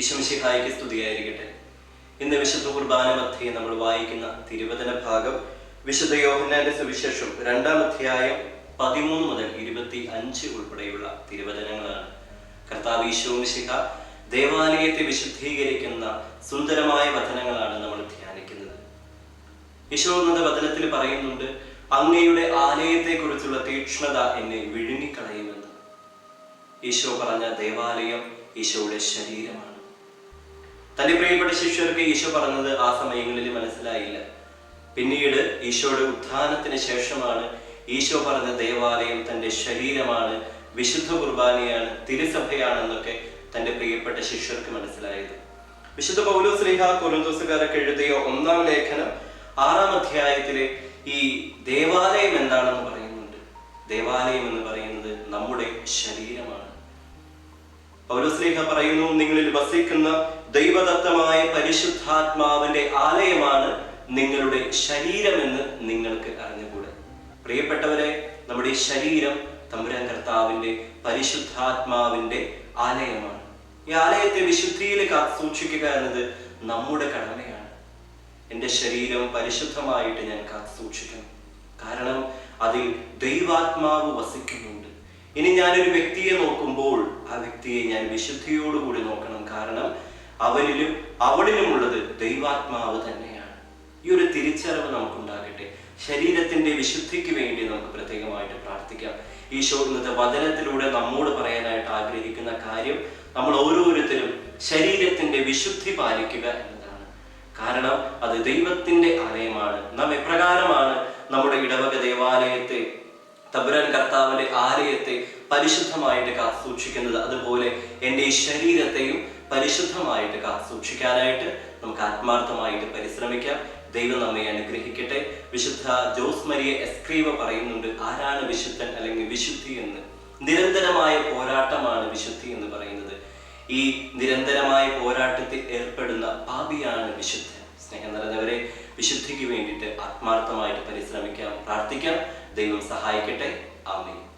ഈശംശിഹായിക്ക് സ്തുതിയായിരിക്കട്ടെ. ഇന്ന് വിശുദ്ധ കുർബാന മധ്യേ നമ്മൾ വായിക്കുന്ന തിരുവചന ഭാഗം വിശുദ്ധ യോഹന്നാന്റെ സുവിശേഷം രണ്ടാം അധ്യായം പതിമൂന്ന് മുതൽ ഇരുപത്തി അഞ്ച് ഉൾപ്പെടെയുള്ള തിരുവചനങ്ങളാണ്. കർത്താവ് ഈശോമിശിഹ ദേവാലയത്തെ വിശുദ്ധീകരിക്കുന്ന സുന്ദരമായ വചനങ്ങളാണ് നമ്മൾ ധ്യാനിക്കുന്നത്. ഈശോ വചനത്തിൽ പറയുന്നുണ്ട് അങ്ങയുടെ ആലയത്തെക്കുറിച്ചുള്ള തീക്ഷ്ണത എന്നെ വിഴുങ്ങിക്കളയുമെന്ന്. ഈശോ പറഞ്ഞ ദേവാലയം ഈശോയുടെ ശരീരമാണ്. തന്റെ പ്രിയപ്പെട്ട ശിഷ്യർക്ക് ഈശോ പറഞ്ഞത് ആ സമയങ്ങളിൽ മനസ്സിലായില്ല. പിന്നീട് ഈശോയുടെ ഉത്ഥാനത്തിന് ശേഷമാണ് ഈശോ പറഞ്ഞ ദേവാലയം തന്റെ ശരീരമാണ് വിശുദ്ധ കുർബാനയാണ് തിരുസഭയാണെന്നൊക്കെ തന്റെ പ്രിയപ്പെട്ട ശിഷ്യർക്ക് മനസ്സിലായത്. വിശുദ്ധ പൗലോസ് ലേഖ കൊലന്തോസുകാരൊക്കെ എഴുതിയ ഒന്നാം ലേഖനം ആറാം അധ്യായത്തിലെ ഈ ദേവാലയം എന്താണെന്ന് പറയുന്നുണ്ട്. ദേവാലയം എന്ന് പറയുന്നത് നമ്മുടെ ശരീരമാണ്. പൗലോസ്ലേഖ പറയുന്നു നിങ്ങളിൽ വസിക്കുന്ന ദൈവദത്തമായ പരിശുദ്ധാത്മാവിന്റെ ആലയമാണ് നിങ്ങളുടെ ശരീരമെന്ന് നിങ്ങൾക്ക് അറിഞ്ഞുകൂടെ? പ്രിയപ്പെട്ടവരെ നമ്മുടെ ശരീരം തമ്പുരാൻ കർത്താവിന്റെ പരിശുദ്ധാത്മാവിന്റെ ആലയമാണ്. ഈ ആലയത്തെ വിശുദ്ധിയിൽ സൂക്ഷിക്കുക എന്നത് നമ്മുടെ കടമയാണ്. എന്റെ ശരീരം പരിശുദ്ധമായിട്ട് ഞാൻ കാത്തു സൂക്ഷിക്കണം. കാരണം അതിൽ ദൈവാത്മാവ് വസിക്കുന്നുണ്ട്. ഇനി ഞാനൊരു വ്യക്തിയെ നോക്കുമ്പോൾ ആ വ്യക്തിയെ ഞാൻ വിശുദ്ധിയോടുകൂടി നോക്കണം. കാരണം അവനിലും അവളിലുമുള്ളത് ദൈവാത്മാവ് തന്നെയാണ്. ഈ ഒരു തിരിച്ചറിവ് നമുക്കുണ്ടാകട്ടെ. ശരീരത്തിന്റെ വിശുദ്ധിക്ക് വേണ്ടി നമുക്ക് പ്രത്യേകമായിട്ട് പ്രാർത്ഥിക്കാം. ഈശോ ഇന്നത്തെ വചനത്തിലൂടെ നമ്മോട് പറയാനായിട്ട് ആഗ്രഹിക്കുന്ന കാര്യം നമ്മൾ ഓരോരുത്തരും ശരീരത്തിന്റെ വിശുദ്ധി പാലിക്കുക എന്നതാണ്. കാരണം അത് ദൈവത്തിന്റെ ആലയമാണ്. നാം എപ്രകാരമാണ് നമ്മുടെ ഇടവക ദേവാലയത്തെ തബുരാൻ കർത്താവിന്റെ ആലയത്തെ പരിശുദ്ധമായിട്ട് കാത്തു സൂക്ഷിക്കുന്നത് അതുപോലെ എന്റെ ഈ ശരീരത്തെയും പരിശുദ്ധമായിട്ട് കാത്തു സൂക്ഷിക്കാനായിട്ട് നമുക്ക് ആത്മാർത്ഥമായിട്ട് പരിശ്രമിക്കാം. ദൈവം നമ്മെ അനുഗ്രഹിക്കട്ടെ. വിശുദ്ധ ജോസ് മരിയ എസ്ക്രീവ പറയുന്നുണ്ട് ആരാണ് വിശുദ്ധൻ അല്ലെങ്കിൽ വിശുദ്ധി എന്ന്? നിരന്തരമായ പോരാട്ടമാണ് വിശുദ്ധി എന്ന് പറയുന്നത്. ഈ നിരന്തരമായ പോരാട്ടത്തിൽ ഏർപ്പെടുന്ന പാപിയാണ് വിശുദ്ധൻ. സ്നേഹം നിറഞ്ഞവരെ വിശുദ്ധിക്ക് വേണ്ടിയിട്ട് ആത്മാർത്ഥമായിട്ട് പരിശ്രമിക്കാം പ്രാർത്ഥിക്കാം. ദൈവം സഹായിക്കട്ടെ. ആമേൻ.